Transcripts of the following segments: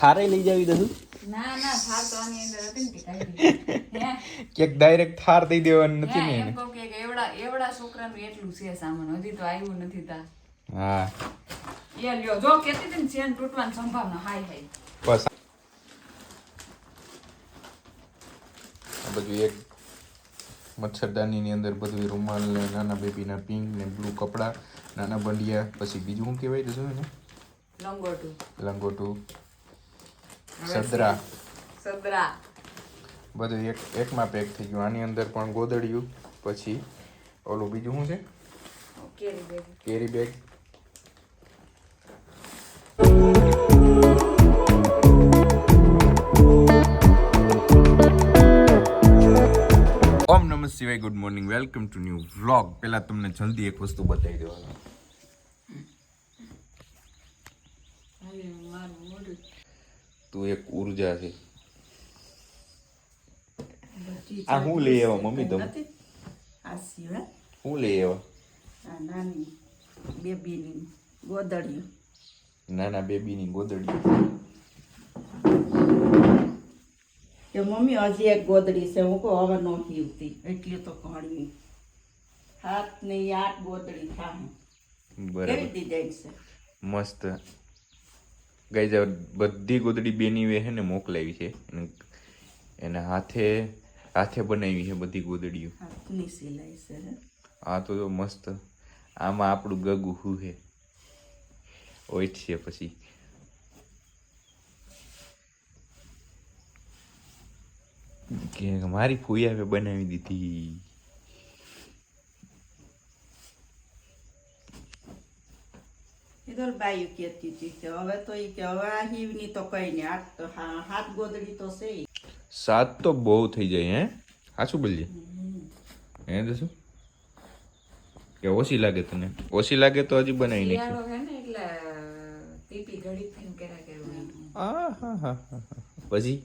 થારે લઈ જાવી દઉં ના ના થાર તો આની અંદર હતી ને તે કે ડાયરેક્ટ થાર દઈ દેવાનું નથી ને એમ કહું કે એવડા એવડા છોકરાનું એટલું છે સામાન. હજી તો આવ્યું નથી તા. હા. એ લ્યો જો કેતી હતી ચેન તૂટવાની સંભાવના હાય હાય બસ. આ બધું એક મચ્છરદાનીની અંદર બધું રૂમાલ ને નાના બેબીના પિંક ને બ્લુ કપડાં નાના બંડિયા પછી બીજું શું કહેવાય? જોયું ને લંગોટું. લંગોટું. સદરા. સદરા. બધું એક એકમાં પેક થઈ ગયું. આની અંદર પણ ગોદડિયું પછી ઓલું બીજું શું છે? કેરી બેગ. ઓમ નમઃ શિવાય good morning welcome to new vlog પહેલાં તમને જલ્દી એક વસ્તુ બતાવી દેવાનું. તો એક ઊર્જા છે. આ હું લઈ આવ્યા મમ્મી તમે? આ સિવાય હું લઈ આવ્યા. આ નાની બેબીની ગોદડીયું નાના બેબીની ગોદડી કે મમ્મી હજી એક ગોદડી છે. હું કહું હવે નહોતી ઉઠતી એટલી તો ઘણી. હાથ ને આઠ ગોદડી થાય. બરાબર. મસ્ત. ગઈ બધી ગોદડી બેની વે છે ને મોકલાવી છે. એને એના હાથે હાથે બનાવી છે બધી ગોદડીઓ. હાથની સિલાઈ છે આ તો મસ્ત. આમાં આપણું ગગુ હું છે. હોય છે પછી. કે મારી આવે બનાવી દીધી એ તો બાયું કહેતી હતી કે હવે તો એ કે હવે આ હીવની તો કઈ નહીં આઠ તો હાથ ગોદડી તો છે સાત તો બહુ થઈ જાય હે? હાચું બોલજે? હે તો કે ઓછી લાગે તને? ઓછી લાગે તો હજી બનાવી નાખી હે હા હા હા હા. પછી?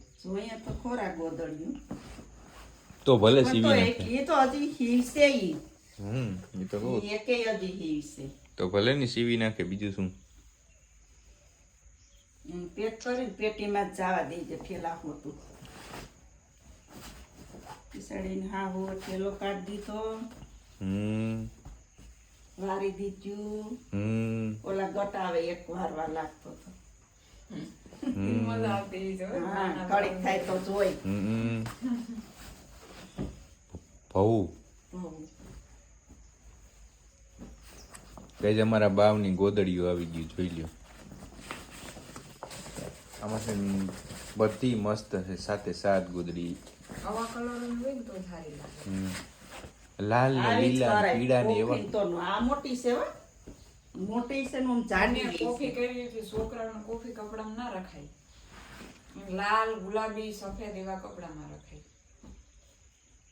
તો ખોરા ગોદડિયું. તો ભલે સીવી નાખે. એ તો હજી હીવશે ઈ. હમ એ તો તો ભલે ને સીવી નાખે બીજું શું? પેક કરીને પેટીમાં જ જવા દેજે ફેલા હોતું. પીસાડીને હા હો ઠેલો કાઢી દીધો. હમ. વારી દીધું. હમ. ઓલા ગટાવે એક વારવા લાગતો હતો. મજા આવતી ઈ હા નાના કડીક થાય તો જોઈ. હમ. ભવું. કઈ અમારા બાવની ગોદડીઓ આવી ગયું જોઈ લ્યો. આમાં છે બધી મસ્ત છે સાથે સાત ગોદડી. આવા કલર હોય ને તો સારી લાગે. લાલ ને લીલા ને પીળા ને એવા. તો આ મોટી છે મોટી છે ને જાડી કોફી કરી હતી છોકરાને કોફી કપડામાં ના રખાય. લાલ ગુલાબી સફેદ એવા કપડામાં રખાય.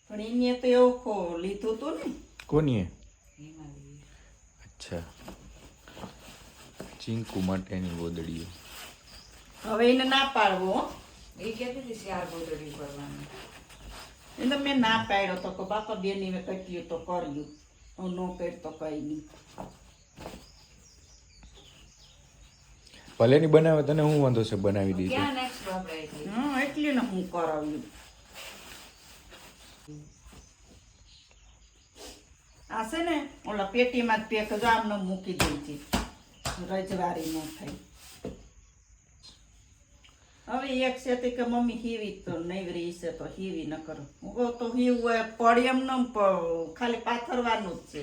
પણ એને તો એવું ખો લીધું તું ને. કોની અચ્છા. ચિંકુ માટેની ગોદડીઓ. હવે એને ના પાડવો હો. એ કહેતી હતી શિયાળ ગોદડી કરવાની એને મેં ના પાડ્યો તો કે બાપા બેની મેં કહ્યું તો કર્યું. હું નો કર તો કઈ નહીં. ભલે ની બનાવે તને હું વાંધો છે બનાવી એટલી હા એટલે ને હું કરાવ્યું. આ છે ને ઓલા પેટીમાં જ પેક જ આમને મૂકી દઈ છે રજવારી ન થઈ. હવે એક છે તે કે મમ્મી હીવી તો નૈવરી છે તો હીવી ન કરો હું કહું તો હીવું પડી એમ ન ખાલી પાથરવાનું જ છે.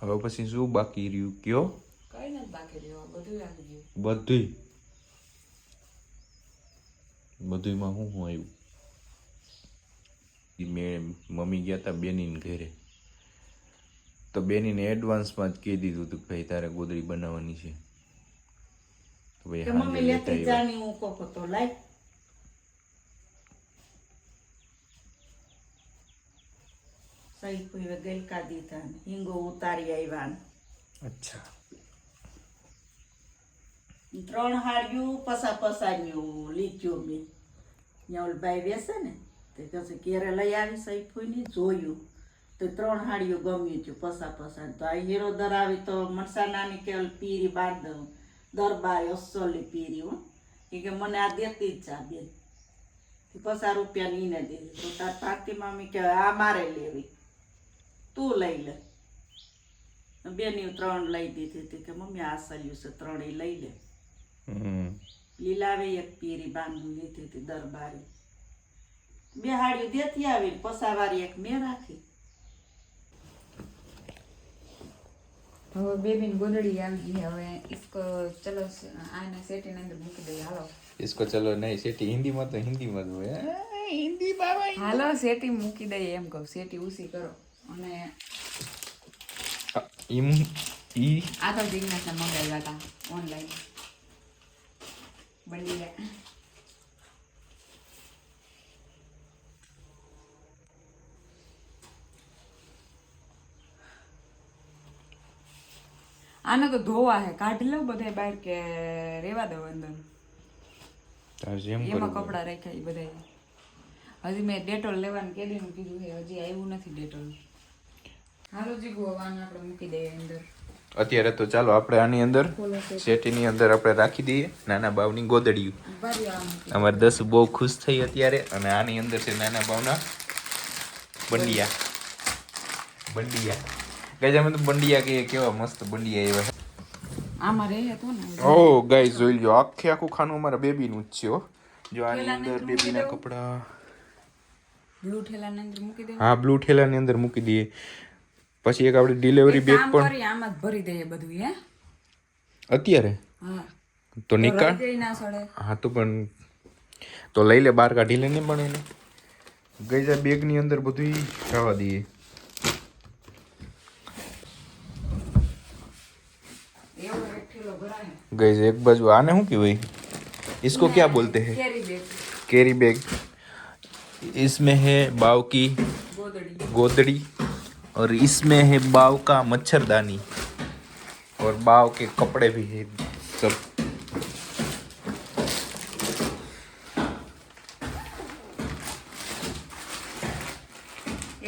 હવે પછી શું બાકી રહ્યું? કયો? કઈ નથી બાકી રહ્યું બધું આવી ગયું. બધુંય. બધુંયમાં હું હું આવ્યું? મેં મમ્મી ગયા હતા બેનીને ઘરે. તો બેનીને એડવાન્સમાં જ કહી દીધું હતું કે ભાઈ તારે ગોદડી બનાવવાની છે. કે મમ્મી લેતી જાની હું કહું તો લાય સહી કોઈ ગલકા દીધા ને હિંગો ઉતારી આવ્યા અચ્છા ત્રણ હાડિયું પસા પસાન્યું લીધું મેં ભાઈ બેસે ને તે કહે ઘેરે લઈ આવી સૈફુની જોયું તો ત્રણ હાડીઓ ગમ્યું છું પસા પસા તો આ હીરો ધરાવી તો મરસા નાની કે પીરી બાંધ દઉં દરબાર અસલી પીરી હો. કે મને આ દેતી જ જા બેન. પચાસ રૂપિયાની ઈને દીધી તો તાર પાર્ટીમાં મામી કે આ મારે લેવી. તું લઈ લે. બેની ત્રણ લઈ દીધી હતી કે મમ્મી આ સલ્યું છે ત્રણેય લઈ લે. લીલાવે એક પીરી બાંધી લીધી હતી દરબારી. બે હાડી દેતી આવી પસાવારી એક મેં રાખી. હવે બેબીની ગોદડી આવી ગઈ હવે ઇસકો ચલો આને સેટી અંદર મૂકી દઈએ હાલો. ઇસકો ચલો નહીં સેટી હિન્દી માં તો હિન્દીમાં જ હોય હિન્દી બાબા હાલો સેટી મૂકી દઈએ એમ કહું સેટી ઉસી કરો. અને ઈમ ઈ આ તો જિજ્ઞાસા મંગાવ્યા હતા ઓનલાઈન. બની આને તો ધોવા હે કાઢી લઉં બધા બહાર કે રેવા દઉં અંદર. એમાં કપડા રાખ્યા એ બધા હજી મેં ડેટોલ લેવાનું કેદીનું કીધું છે હજી આવ્યું નથી ડેટોલ. હાલો જીગુ વાન આપણે મૂકી દઈએ અંદર. અત્યારે તો ચાલો આપણે આની અંદર શેટીની અંદર આપણે રાખી દઈએ નાના બાવની ગોદડિયું. અમારે દસ બહુ ખુશ થઈ અત્યારે અને આની અંદર છે નાના બાવના બંડિયા. બંડિયા. ગાઈઝ અમે તો બંડિયા કહીએ કેવા મસ્ત બંડિયા એવા ઓ ગાઈઝ જોઈ લ્યો આખે આખું ખાનું અમારા બેબીનું જ છે હો. જો આની અંદર બેબીના કપડા. બ્લુ ઠેલાની અંદર મૂકી દે હા બ્લુ ઠેલાની અંદર મૂકી દઈએ. પછી એક આપણે ડિલિવરી બેગ પણ જ ભરી દઈએ બધું હે? અત્યારે? હા. તો નિકાળ હા તો પણ તો લઈ લે બહાર કાઢી લે ને પણ એને. ગઈ જાય બેગની અંદર બધું જવા દઈએ. ભરાય गई एक बाजू आने हूँ कि भाई इसको क्या बोलते हैं કેરી બેગ कैरी बैग इसमें है बाव की ગોદડી गोदड़ी और इसमें है बाव का मच्छरदानी और बाव के कपड़े भी है सब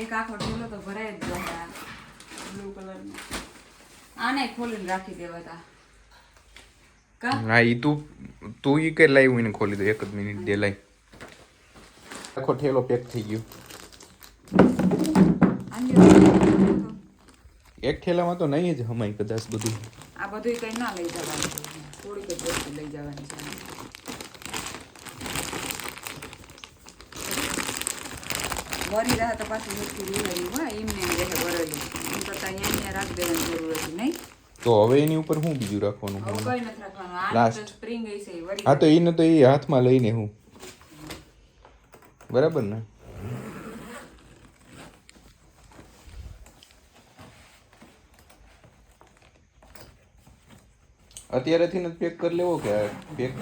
એક આખો ઠેલો તો ભરાય જ જાય બ્લુ કલરનો આને ખોલીને રાખી દેવા હા એ તું તું એ કે લાવ્યું એને ખોલી દો એક જ મિનિટ દે લાઈ આખો ઠેલો પેક થઈ ગયો એક ઠેલામાં તો નહીં જ હમાય કદાચ બધું આ બધું કઈ ના લઈ જવાનું થોડીક જ વસ્તુ લઈ જવાની છે વરી રહે તો પાછું મીઠું રૂવેલું હોય એમને રહે વરેલું એમ કરતાં અહીંયા રાખ દેવાની જરૂર છે નહીં તો હવે એની ઉપર હું બીજું રાખવાનું વરી હા તો એને તો એ હાથમાં લઈને હું. બરાબર ને? અત્યારેથી નથી પેક કરી લેવો કે પેક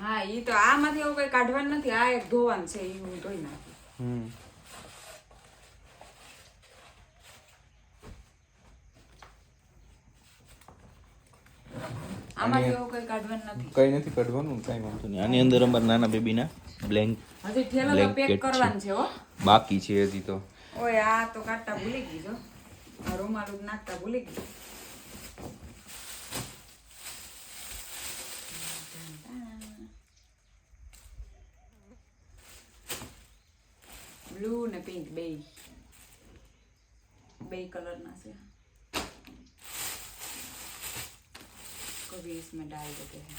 હા એ તો આમાંથી એવું કઈ કાઢવાનું નથી આ એક ધોવાનું છે એ હું ધોઈ નાખું. હમ. એવું કઈ કાઢવાનું નથી. કઈ નથી કાઢવાનું કઈ વાંધો નહીં. આની અંદર અમારા નાના બેબીના બ્લેન્ક હજી પેક કરવાનું છે હો. બાકી છે હજી તો. ઓય આ તો કાઢતા ભૂલી ગઈ જો આ રૂમાલું નાખતા ભૂલી ગઈ. બ્લુ ને પિંક બે બે કલર ના છે. कभी इसमें डाल देते हैं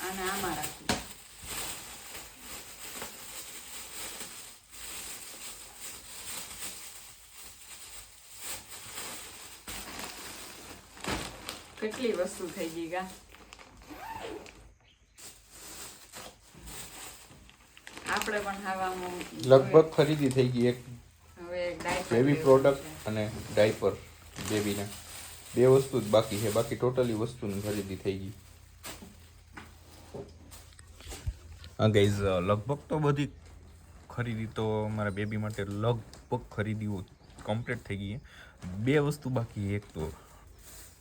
આને આમાં રાખી કેટલી વસ્તુ થઈ ગઈ ગા આપણે પણ ખાવામાં લગભગ ખરીદી થઈ ગઈ એક હવે એક diaper બેબી લેવું પ્રોડક્ટ છે. અને ડાયપર બેબીના. બે વસ્તુ જ બાકી છે. બાકી ટોટલી વસ્તુની ખરીદી થઈ ગઈ. હા ગાઈઝ લગભગ તો બધી ખરીદી તો મારા બેબી માટે લગભગ ખરીદીઓ કમ્પ્લીટ થઈ ગઈ બે વસ્તુ બાકી છે. એક તો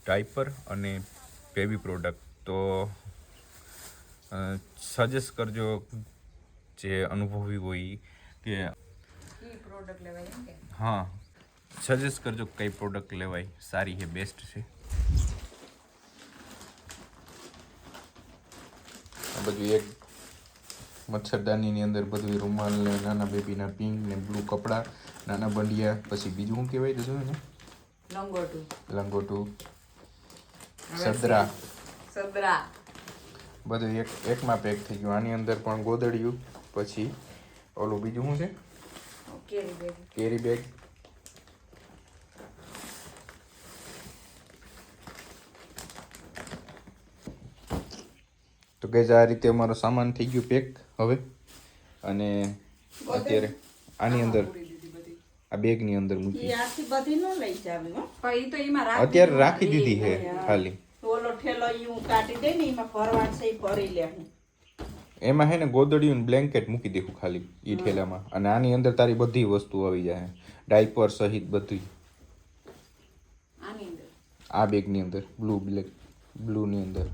ટાઈપર અને બેબી પ્રોડક્ટ. તો સજેસ્ટ કરજો જે અનુભવી હોય કે? હા સજેસ્ટ કરજો કઈ પ્રોડક્ટ લેવાય. સારી છે બેસ્ટ છે. આ બધું એક મચ્છરદાનીની અંદર બધું રૂમાલ ને નાના બેબીના પિંક ને બ્લુ કપડાં નાના બંડિયા પછી બીજું શું કહેવાય તો ને? લંગોટું. લંગોટું. સદરા. સદરા. બધું એક એકમાં પેક થઈ ગયું. આની અંદર પણ ગોદડિયું પછી ઓલું બીજું શું છે? કેરી બેગ કેરી બેગ તો કે આ રીતે અમારો સામાન થઈ ગયું પેક હવે. અને અત્યારે આની અંદર આ બેગની અંદર મૂકી. આખી બધી ન લઈ જાવી પણ ઈ તો એમાં રાખી અત્યારે રાખી દીધી છે ખાલી ઓલો ઠેલો ઈ હું કાઢી દે ને એમાં હું. એમાં હે ને ગોદડિયું બ્લેન્કેટ મૂકી દીધું ખાલી ઈ ઠેલામાં. અને આની અંદર તારી બધી વસ્તુ આવી જાય. ડાયપર સહિત બધી. આની અંદર. આ બેગની અંદર બ્લુ બ્લેક બ્લુની અંદર.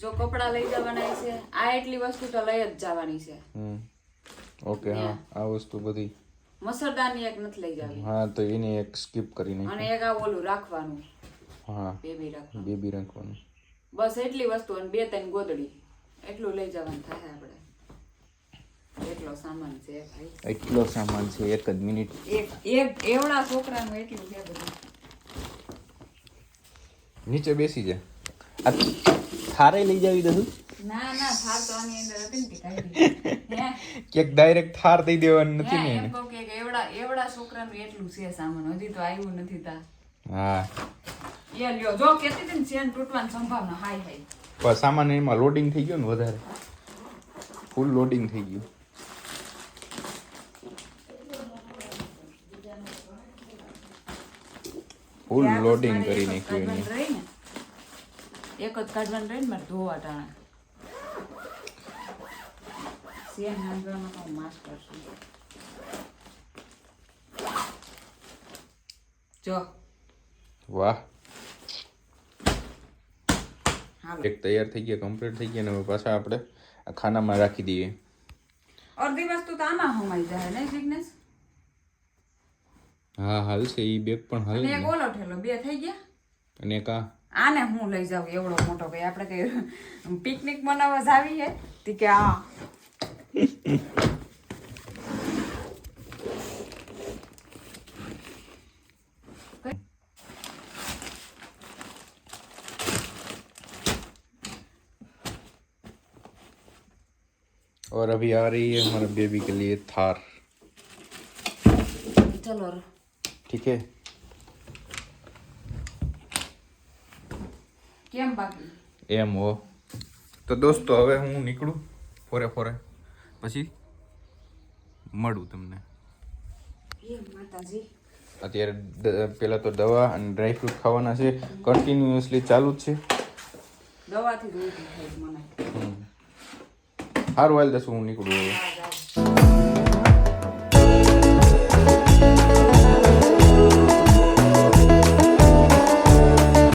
જો કપડા લઈ જવાના છે આ એટલી વસ્તુ તો લઈ જ જવાની છે. ઓકે હા. આ વસ્તુ બધી. મસરદાની એક નથી લઈ જવી. હા તો એની એક સ્કીપ કરીને અને એક આ ઓલું રાખવાનું. હા. બેબી રાખવાનું. બેબી રાખવાનું. બસ એટલી વસ્તુ અને બે ત્રણ ગોદડી. એટલું લઈ જવાનું થાય આપણે. એટલો સામાન છે ભાઈ. એટલો સામાન છે એક જ મિનિટ. એક એક એવડા છોકરાનું એટલું છે બધું. નીચે બેસી જા. આ થારે લઈ જાવી દઉં ના ના થાર તો આની અંદર હતી ને તે કાઢી હે? ક્યાંક ડાયરેક્ટ થાર દઈ દેવાનું નથી ને એમ કે એવડા એવડા છોકરાનું એટલું છે સામાન. હજી તો આવ્યું નથી તા. હા. એ લ્યો જો કેતી હતી ને ચેન તૂટવાની સંભાવના હાઈ હાઈ પણ સામાન એમાં લોડિંગ થઈ ગયું ને વધારે. ફૂલ લોડિંગ થઈ ગયું. ફૂલ લોડિંગ કરી નાખ્યું એને. એક જ કાઢવાનું રહી ને મારે ધોવા ટાણા. સેન હાંધવામાં તો હું માસ્ટર છું. જો. વાહ. એક તૈયાર થઈ ગયા કમ્પ્લીટ થઈ ગયા ને હવે પાછા આપણે આ ખાનામાં રાખી દઈએ. અડધી વસ્તુ તો આમાં હમાઈ જાય ને જિગ્નેશ? હા હાલ છે એ બેગ પણ હાલ અને એક ઓલો ઠેલો બે થઈ ગયા? અને એક આ આને હું લઈ જાઉં એવડો મોટો ભાઈ આપણે કઈ પિકનિક મનાવવા જાવી હે તી કે આ और अभी आ रही है हमारे बेबी के लिए थार ચલો રે. ठीक है કેમ બાકી? એમ હો. તો દોસ્તો હવે હું નીકળું ફોરે ફોરે. પછી મળું તમને. અત્યારે પેલા તો દવા અને ડ્રાય ફ્રૂટ ખાવાના છે. કન્ટિન્યુઅસલી ચાલુ જ છે. દવાથી સારું હાલ દસ હું નીકળું હવે.